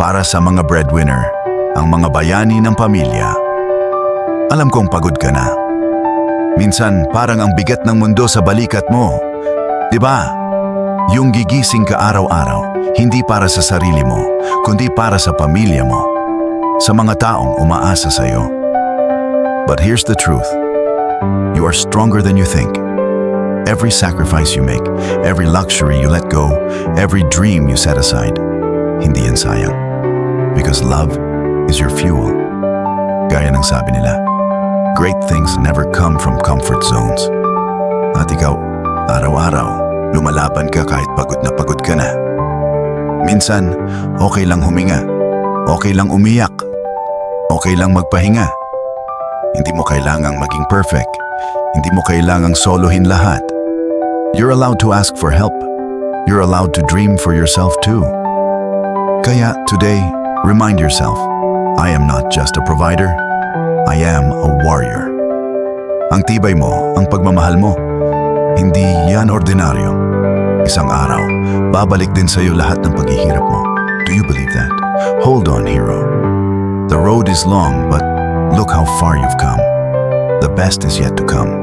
Para sa mga breadwinner, ang mga bayani ng pamilya. Alam kong pagod ka na. Minsan parang ang bigat ng mundo sa balikat mo. 'Di ba? Yung gigising ka araw-araw, hindi para sa sarili mo, kundi para sa pamilya mo. Sa mga taong umaasa sa iyo. But here's the truth. You are stronger than you think. Every sacrifice you make, every luxury you let go, every dream you set aside, yan sayang. Because love is your fuel. Gaya ng sabi nila, great things never come from comfort zones. At ikaw, araw-araw, lumalaban ka kahit pagod na pagod ka na. Minsan, okay lang huminga. Okay lang umiyak. Okay lang magpahinga. Hindi mo kailangang maging perfect. Hindi mo kailangang solohin lahat. You're allowed to ask for help. You're allowed to dream for yourself too. Kaya today, remind yourself, I am not just a provider, I am a warrior. Ang tibay mo, ang pagmamahal mo, hindi yan ordinaryo. Isang araw, babalik din sa iyo lahat ng paghihirap mo. Do you believe that? Hold on, hero. The road is long, but look how far you've come. The best is yet to come.